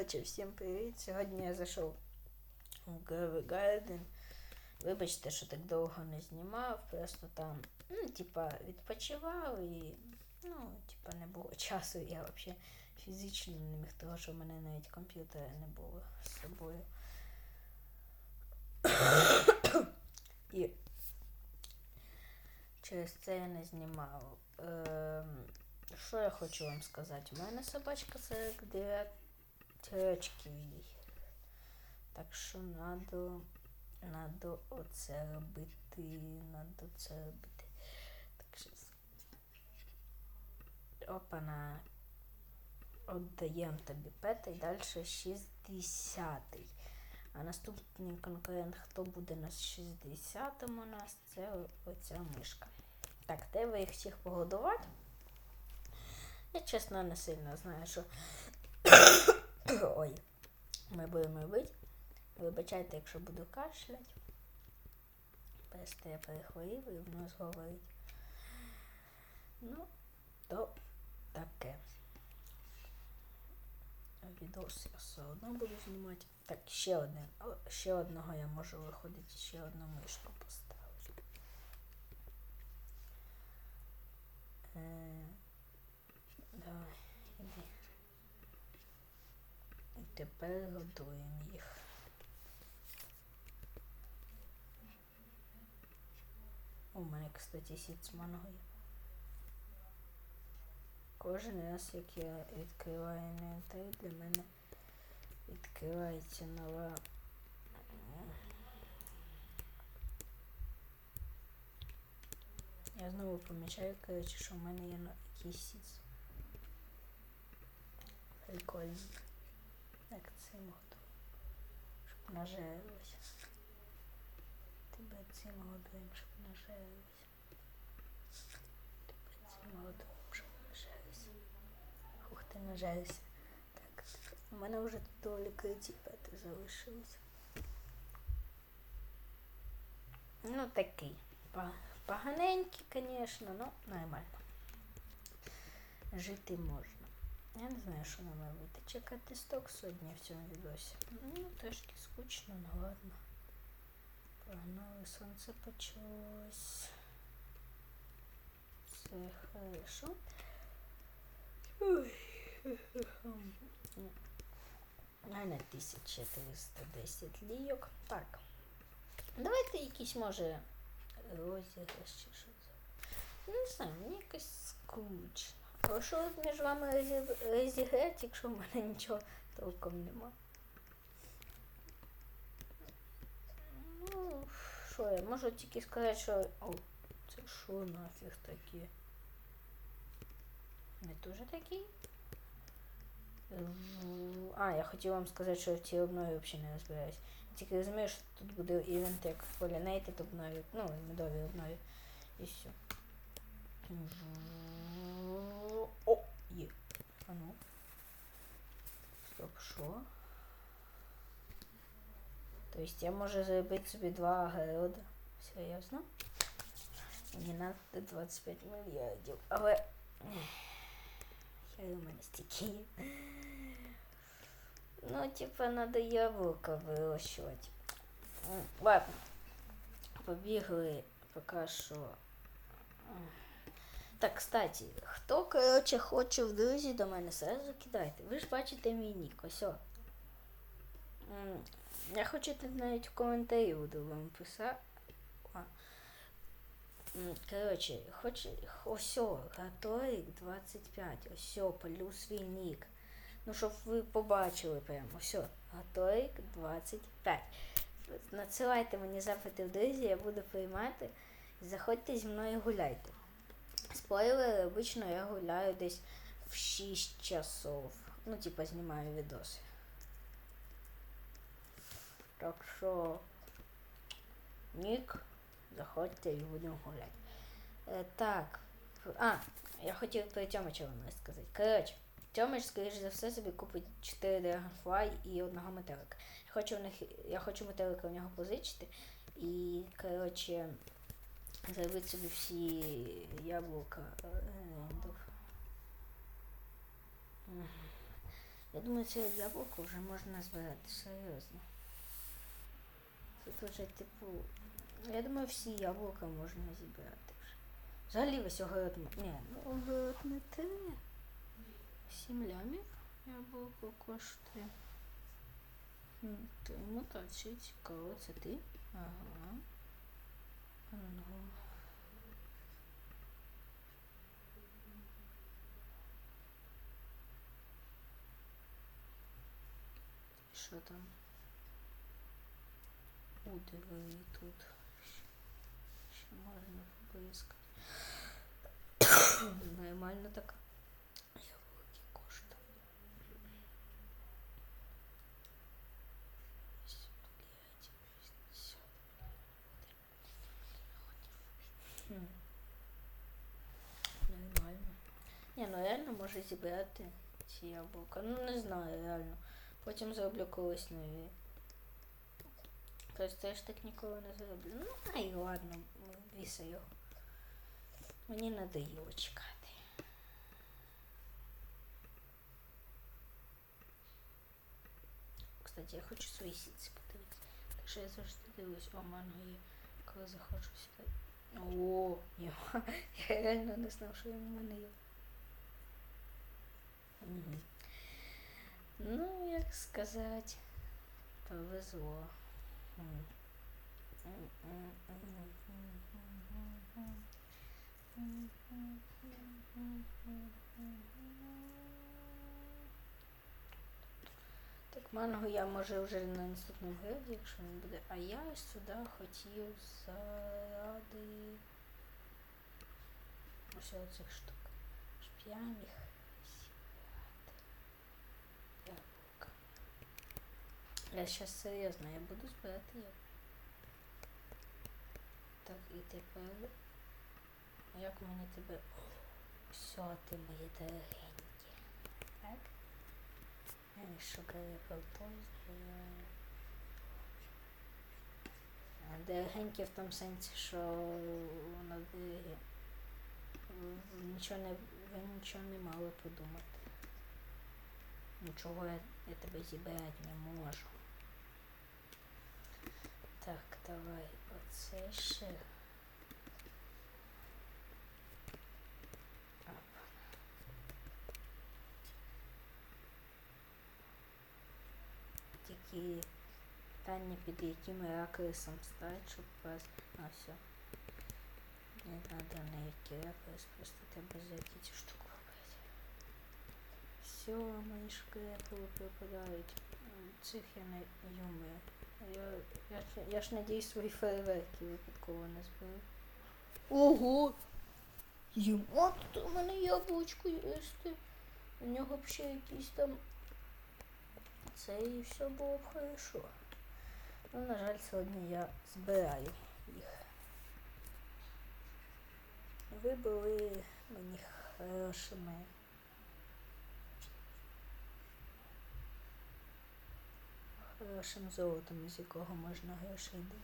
Коротше, всім привіт. Сьогодні я зайшов в Groovy Garden. Вибачте, що так довго не знімав, просто там, ну, типа, відпочивав і, ну, типа, не було часу. Я взагалі фізично не міг, того, що в мене навіть комп'ютера не було з собою. І через це я не знімав. Ем, що я хочу вам сказати? У мене собачка 49 їй. Так що надо, надо оце робити, надо це робити. Так що опана. Отдаємо тобі і далі 60-й. А наступний конкурент, хто буде на 60-му у нас, це оця мишка. Так, треба їх всіх погодувати. Я чесно не сильно знаю, що. Ой, ми будемо робити. Вибачайте, якщо буду кашлять. Просто я перехворів і в нос говорить. Ну, то таке. Відос я все одно буду знімати. Так, ще один. Ще одного я можу виходити, ще одну мишку поставити. Е, давай, іди. Тепер годуємо їх. У мене, кстати, сіт з мангою. Кожен раз, як я відкриваю інвентар, для мене відкривається нова. Я знову помічаю, коротше, що в мене є якийсь сіц. Прикольно. Так цим готую. Щоб нажарилося. Тебе цим годуємо, щоб нажарилося. Тебе цим годуємо, щоб нажарилося. Ух ти, нажарився. Так, у мене вже доволі криті пети залишилися. Ну, такий. Поганенький, звісно, ну нормально. Жити можна. Я не знаю, що нам робити. Чекати сток сьогодні в цьому відосі. Ну, трошки скучно, ну ладно. Погнали, сонце почалось. Все хорошо. Ой. Мене 1310 лійок. Так. Давайте якісь, може, розіграш чи що це. Не знаю, мені якось скучно. Що між вами розі- розіграти, якщо в мене нічого толком нема? Ну, що я можу тільки сказати, що. О, це що нафіг таке? Не дуже такий? В- А, я хотів вам сказати, що в цій обнові взагалі не розбираюсь. Тільки розумію, що тут буде івент як Pollinated обнові, ну, медові обнові. І все. А ну. Стоп, що? Тобто я можу зробити собі два огорода. Серйозно? Мені надо 25 мільярдів. Але. Хай у мене стільки. Ну, типа, надо яблуко вирощувати. Ладно. Побігли поки що. Так, кстати, хто, коротше, хоче в друзі до мене, сразу кидайте. Ви ж бачите мій нік, ось. о. Я хочу тут навіть в коментарі буду вам писати. Коротше, хоч ось, Гаторик 25, ось, полю свій нік. Ну, щоб ви побачили прямо, ось, Гаторик 25. Надсилайте мені запити в друзі, я буду приймати. Заходьте зі мною гуляйте. Спойлер, обично я гуляю десь в 6 часов. Ну, типа, знімаю відоси. Так що Нік, заходьте і будемо гуляти. Е, так. А, я хотів про Тьомича вам розказати. Коротше, Тьомич, скоріш за все, собі купить 4 Dragonfly і одного метелика. Я хочу, в них, я хочу метелика у нього позичити. І, коротше, зробити собі всі яблука рендов. Я думаю, це яблуко вже можна збирати серйозно. Тут уже, типу. Я думаю, всі яблука можна зібрати вже. Взагалі весь огород. Ні, ну огород не те. Сім лямів яблуко коштує. Хм, Ти мутації цікаво, це ти? Ага. Що там? У, диви, тут. Ще можна поблискати. Нормально так. Ні, ну реально може зібрати ці яблука. Ну не знаю, реально. Потім зроблю колись нові. Просто я ж так ніколи не зроблю. Ну, ай, ладно, віса його. Мені надоїло чекати. Кстати, я хочу свої сітці подивитися. Так що я завжди дивлюсь, о, мене є, коли заходжу сюди. О, я реально не знав, що він в мене є. Угу. Ну, як сказати, повезло. Так, манго я може вже на наступному гривні, якщо він буде. А я сюди хотів заради ось оцих штук. Зібрати. Яблука. Я зараз серйозно, я буду збирати їх. Так, і тепер. Як мені тебе. Все, ти моє дорогеньке. Так? Шукаю пропозицію. Дорогеньке в тому сенсі, що воно дороге. Ви Нічого не, ви нічого не мали подумати. Нічого я, я тебе зібрати не можу. Так, давай оце ще. Оп. Тільки питання, під яким ракурсом стати, щоб вас... А, все. Не надо на який ракурс, просто треба зайти цю штуку робити. Все, мої шкрепи пропадають. М, Цих я не юмаю. Я, я, я ж надіюсь свої фейерверки випадково не збив. Ого! Єма, тут у мене яблучко є. У нього б ще якісь там. Це і все було б хорошо. Ну, на жаль, сьогодні я збираю їх. Ви були мені хорошими. Хорошим золотом, з якого можна гроші йти.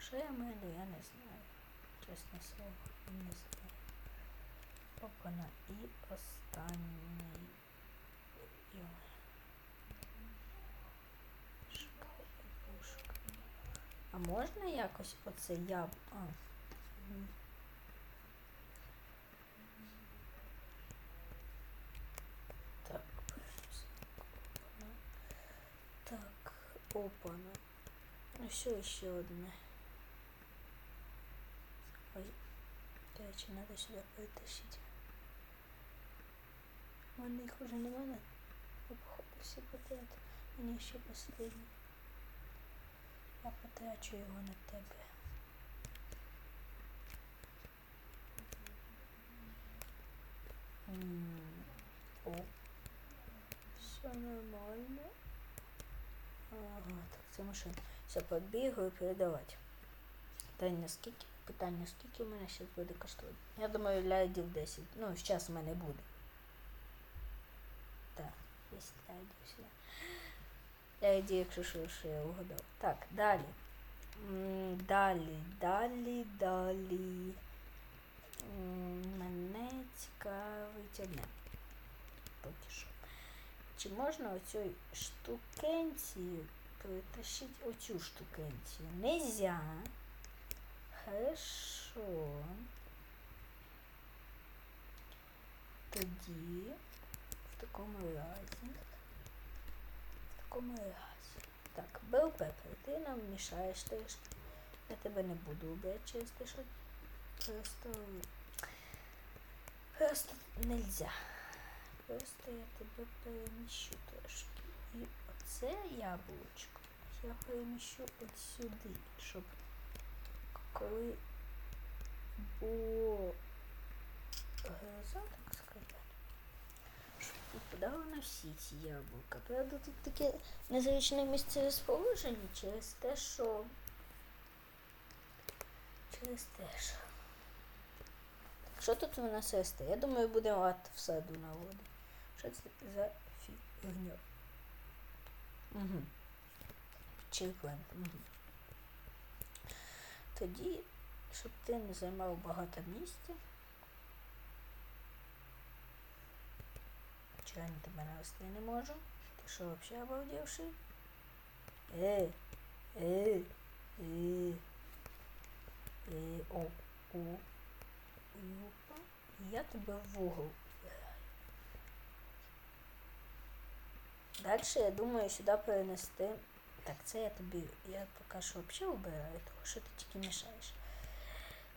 Що я маю, я не знаю. Чесне слово, не знаю. Опана. І останній. А можна якось оце я. А. мгм. Так, опана. Так, опана. Ну все, ще одне. Ой, до речі, треба сюди перетащити. У мене уже немає. Я походу всі потрат. Мені ще останній. Я потрачу його на тебе. О. Все нормально. Ага, так, це машина. Все, побігаю передавати. Питання скільки? Питання скільки в мене ще буде коштувати? Я думаю, лядів 10. Ну, зараз в мене буде. Так, 10 лядів сюди. Ляді, якщо що, що я угадав. Так, далі. Далі, далі, далі. Мене цікавить одне. Поки що. Чи можна оцю штукенцію перетащити оцю штукенцію? Нельзя. Хорошо. Тоді в такому разі. В такому разі. Так, Пеппер, ти нам мішаєш трішки. Я тебе не буду убивати через те, що просто. Просто нельзя. Просто я тебе переміщу трошки. І оце яблучко я переміщу от сюди, щоб коли було гроза, так сказати, щоб попадало на всі ці яблука. Правда, тут таке незвичне місце розположення через те, що через те, що. Що тут у нас росте? Я думаю, будемо ад в саду наводити. Що це за фігня? Угу. Чиркленд. Угу. Тоді, щоб ти не займав багато місця. Чого я тебе навести не можу? Ти що взагалі обалдівший? Е, е, е, е, о, о. Юпа. Я тебе в угол. Далі, я думаю, сюди перенести. Так, це я тобі, я поки що взагалі обираю, тому що ти тільки мішаєш.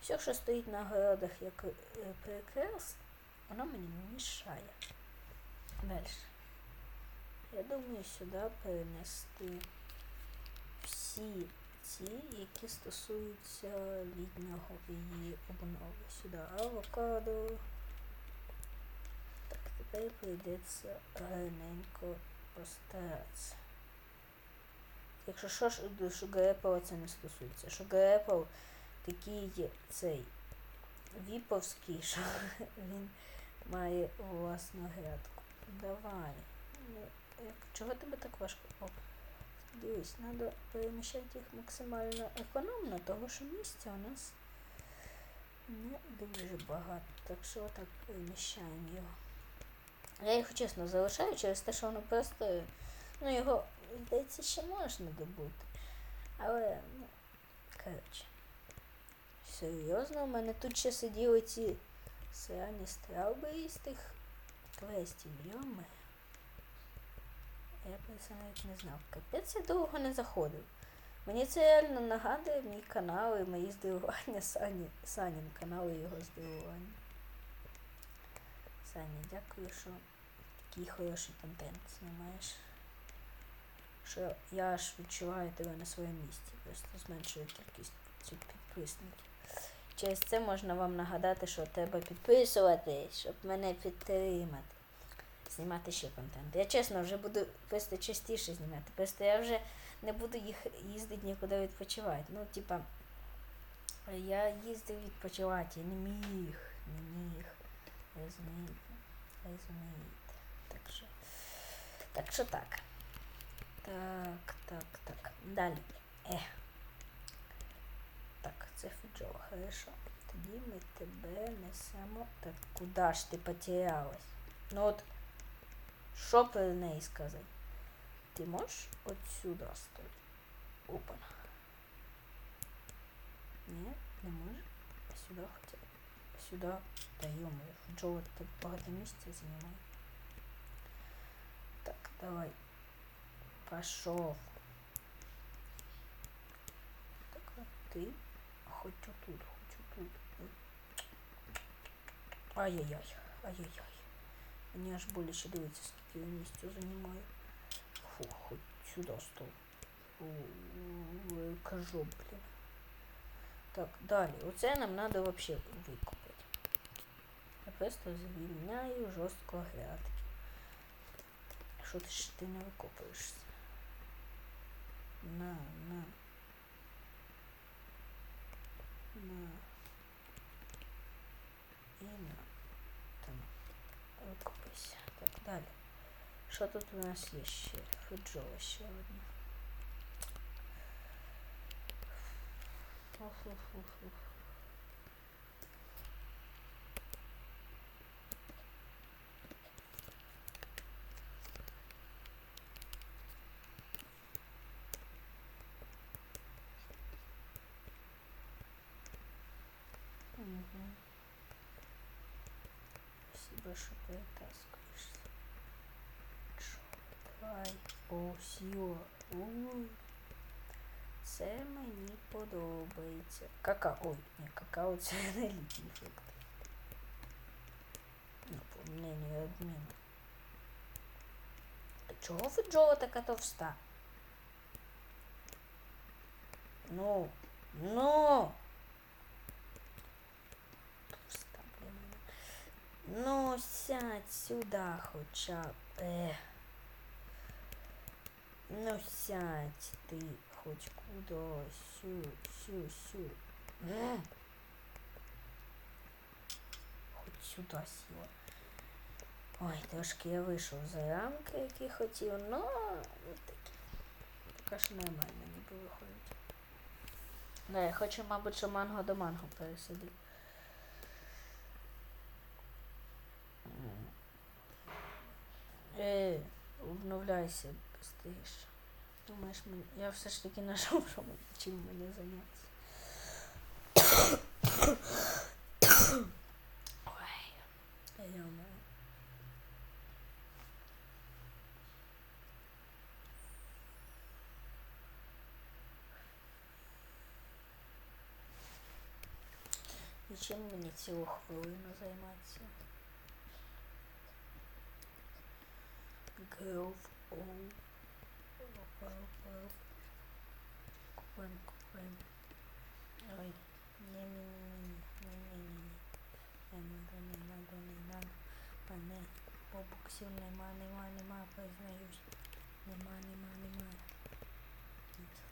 Все, що стоїть на городах як е, прикрас, воно мені мішає. Далі. Я думаю, сюди перенести всі ці, які стосуються літнього її обнови. Сюди авокадо. Так, тепер прийдеться гарненько постаратися. Якщо що ж що Грепова це не стосується, що Грепов такий цей віповський, що він має власну грядку. Давай. Ну, чого тебе так важко? О, дивись, треба переміщати їх максимально економно, тому що місця у нас не дуже багато. Так що отак переміщаємо його. Я його чесно залишаю через те, що воно просто, ну його, здається, ще можна добути. Але, ну, коротше. Серйозно, у мене тут ще сиділи ці срані страуби із тих квестів, йоми. Я про це навіть не знав. Капець я довго не заходив. Мені це реально нагадує мій канал і мої здивування Сані, Санін канал і його здивування. Саня, дякую, що такий хороший контент знімаєш. Що я аж відчуваю тебе на своєму місці. Просто зменшую кількість цих підписників. Через це можна вам нагадати, що треба підписуватись, щоб мене підтримати. Знімати ще контент. Я чесно вже буду просто частіше знімати. Просто я вже не буду їх їздити нікуди відпочивати. Ну, типа, я їздив відпочивати, я не міг, не міг. Розумієте? Розумієте. Так що. Так так. Так, так. Далі. Е. Так, це фіджово, хорошо. Тоді ми тебе несемо. Так, куди ж ти потерялась? Ну от, що про неї сказати? Ти можеш от сюди стати? Опана. Ні, не можеш. Сюди. А сюди. Та йомаю, Джо так багато місця займає. Так, давай. Пошов. Так, а ти хоть отут, хоть отут. Ай-яй-яй, ай-яй-яй. Мені аж боляче дивиться, скільки я місця займаю. Фу, хоть сюди стол. Кажу, блін. Так, далі. Оце нам треба вообще викупити. Я просто звільняю жорстко грядки. Що ти ж ти не викопуєшся? На, на. На. І на. Там. Викопайся. Так, далі. Що тут у нас є ще? Фуджола ще одна. Фу-фу-фу-фу. Тебе, що перетаскуєшся. Чо, давай. О, сіо. Ой. Це мені подобається. Какао. Ой, ні, какао це не літній фрукт. Ну, по мнению адміна. Та чого ви Джо така товста? Ну, ну. Ну, сядь сюди хоча б. Ну сядь ты хоть куда, сю, сю, сю. М. Хоть сюда сіла. Ой, трошки я вийшов за рамки, які хотів, но ну, такі. Поки що нормально ніби виходить. Да, я хочу, мабуть, що манго до манго пересадити. Е, обновляйся быстріше. Думаєш, мені... я все ж таки знайшов, що мені- чим мені зайнятися. Ой, я йомаю. І чим мені цілу хвилину займатися? Girl all Купаем, купаем. Ой, не-не-не-не-не-не-не-не. Не надо, не надо, не надо. Пане, побуксів нема, нема, нема, признаюсь. Нема, нема, нема.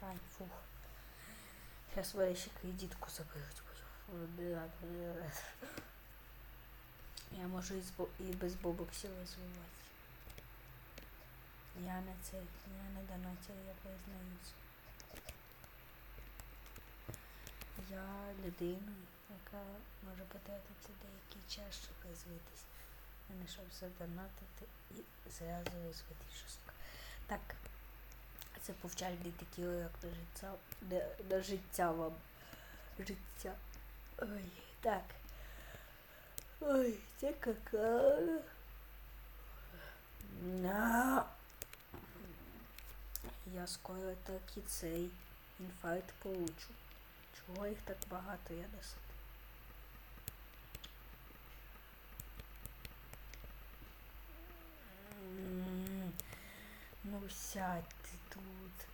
Ай, фух. Сейчас ще кредитку заберуть. Вибирати, вибирати. Я можу і, без бобоксів розвиватися. Я не цей, я не донатив, я признаюсь. Я людина, яка може потратити деякий час, щоб розвитись. А не щоб задонатити і зразу розвити жорстко. Так. Це повчальний такий урок до життя, до, життя вам. Життя. Ой, так. Ой, це какао. Я скоро таки цей інфаркт получу. Чого їх так багато я досить? Ну сядь ти тут.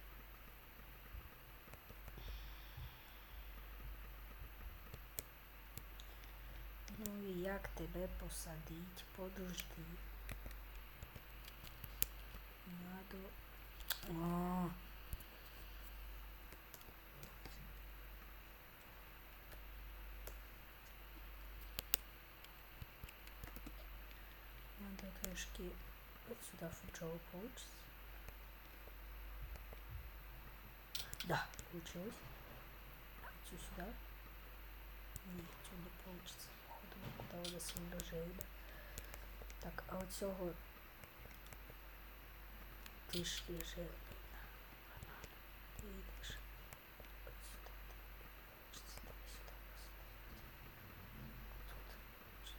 Ну і як тебе посадить? Подожди. Надо. А. Надо трошки вот сюда фуджоу получится. Да, получилось. Хочу сюда. Цього не получится. Походу, куда вода сильно жида. Так, а от цього трішки жирно. Ти йдеш. От сюди. Хочеться тебе сюди посадити. Тут. Хочеться.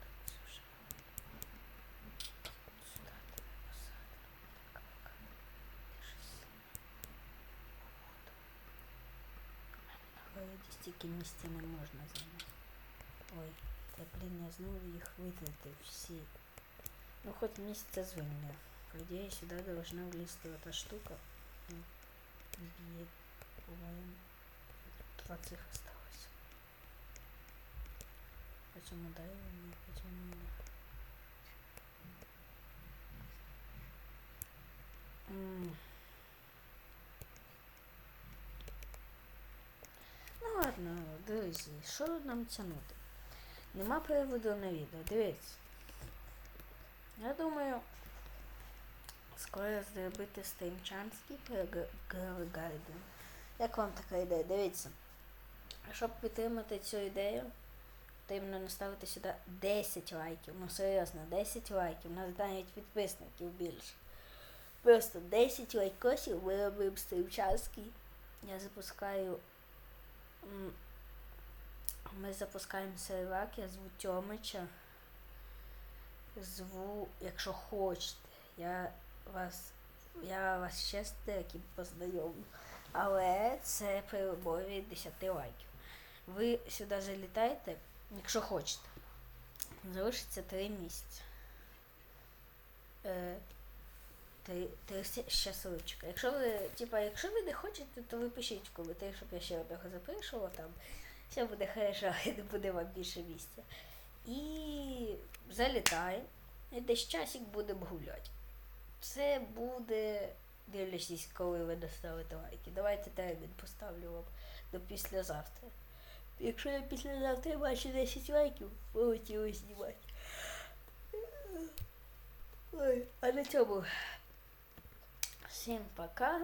Тут цю ж. От сюди тебе посадимо. Так, так. Ти ж сильно. От. На городі стільки місця не можна займати. Ой, та блін, я знову їх витратив всі. Ну хоть месяца звонил. По идее сюда должна влезть вот эта штука. Ну, бьет, по-моему, 20 осталось. Почему да мне, почему не? М. Ну ладно, друзі, що нам тягнути? Нема переводу на відео, дивіться. Я думаю, скоро зробити стрімчанський Гарден. Як вам така ідея? Дивіться. Щоб підтримати цю ідею, потрібно наставити сюди 10 лайків. Ну серйозно, 10 лайків. У нас навіть підписників більше. Просто 10 лайкосів ми робимо стрімчанський. Я запускаю. Ми запускаємо сервак, я зву Тьомича. зву, якщо хочете. Я вас, я вас ще з деяким познайомлю. Але це при умові 10 лайків. Ви сюди залітаєте, якщо хочете. Залишиться 3 місяці. Е, три, три щасливчика. Якщо ви, типа, якщо ви не хочете, то ви пишіть в коментарі, щоб я ще одного запишувала там. Все буде хорошо, але не буде вам більше місця. І залітаємо. І десь часик будемо гуляти. Це буде, дивлячись, коли ви доставите лайки. Давайте термін поставлю вам до післязавтра. Якщо я післязавтра бачу 10 лайків, полетіли знімати. Ой, а на цьому всім пока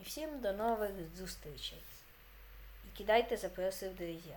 і всім до нових зустрічей. І кидайте запроси в друзі.